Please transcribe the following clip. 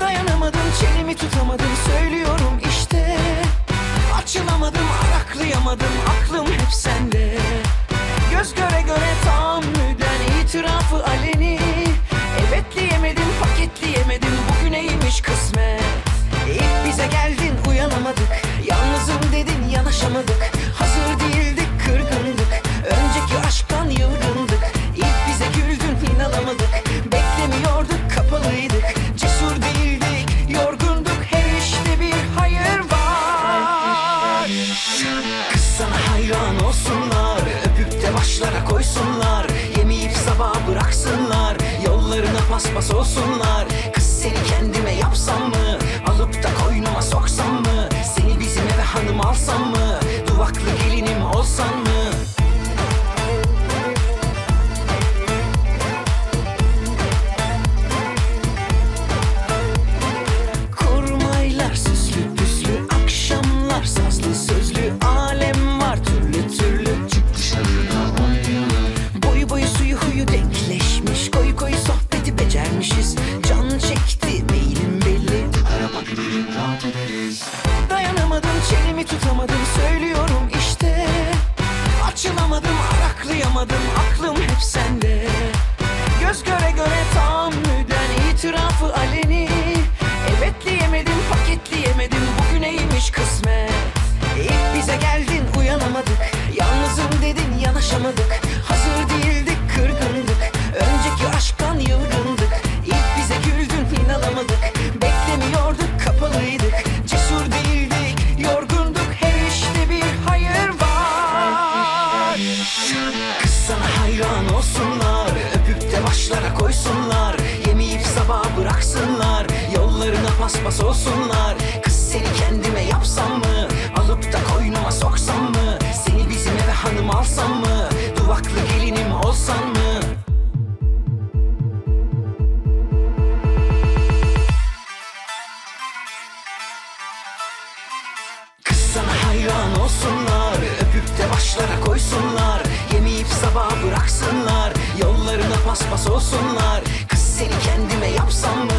Dayanamadım çenemi tutamadım söylüyorum işte. Açılamadım araklayamadım aklım hep sende. Göz göre göre tam tahammülden itirafı aleni. Evet diyemedim paketleyemedim bugüneymiş kısmet. İlk bize geldin uyanamadık. Yalnızım dedin yanaşamadık. Olsunlar Öpüp de başlara koysunlar Yemeyip sabah bıraksınlar Yollarına paspas olsunlar Dayanamadım çenemi tutamadım söylüyorum işte. Açılamadım araklayamadım aklım hep sende. Göz göre göre tahammüden itirafı aleni. Evet diyemedim paketleyemedim bugüneymiş kısmet? İlk bize geldin uyanamadık. Yalnızım dedin yanaşamadık bıraksınlar. Yollarına paspas olsunlar. Kız seni kendime yapsam mı? Alıp da koynuma soksam mı? Seni bizim eve hanım alsam mı? Duvaklı gelinim olsan mı? Kız sana hayran olsunlar. Öpüp de başlara koysunlar. Yemeyip sabah bıraksınlar. Yollarına paspas olsunlar seni kendime yapsam mı?